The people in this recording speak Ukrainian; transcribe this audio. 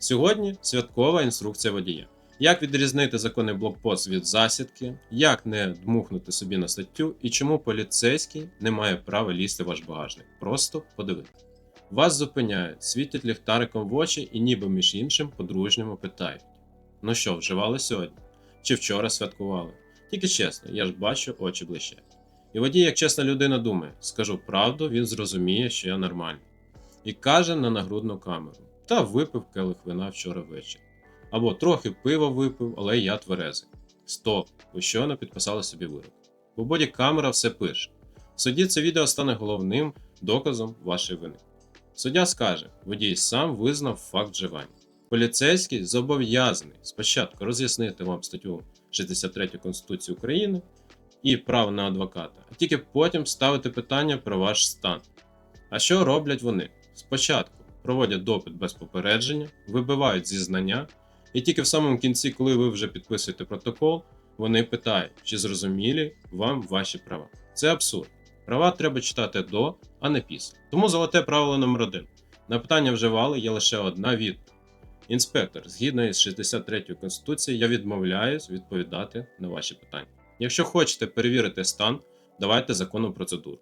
Сьогодні святкова інструкція водія. Як відрізнити законний блокпост від засідки, як не дмухнути собі на статтю і чому поліцейський не має права лізти в ваш багажник. Просто подивитися. Вас зупиняють, світять ліхтариком в очі і ніби між іншим по-дружньому питають: Ну що, вживали сьогодні? Чи вчора святкували? Тільки чесно, я ж бачу, очі блищать. І водій, як чесна людина, думає: скажу правду, він зрозуміє, що я нормальний. І каже на нагрудну камеру: Та випив келих вина вчора ввечері. Або трохи пива випив, але я тверезий. Стоп, ви щойно підписали собі вирок. Бо боді-камера все пише. В суді це відео стане головним доказом вашої вини. Суддя скаже, водій сам визнав факт вживання. Поліцейський зобов'язаний спочатку роз'яснити вам статтю 63 Конституції України і право на адвоката, а тільки потім ставити питання про ваш стан. А що роблять вони? Спочатку проводять допит без попередження, вибивають зізнання, і тільки в самому кінці, коли ви вже підписуєте протокол, вони питають, чи зрозумілі вам ваші права. Це абсурд. Права треба читати до, а не після. Тому золоте правило номер один. На питання вживали є лише одна відповідь. Інспектор, згідно із 63 Конституції, я відмовляюсь відповідати на ваші питання. Якщо хочете перевірити стан, давайте законну процедуру.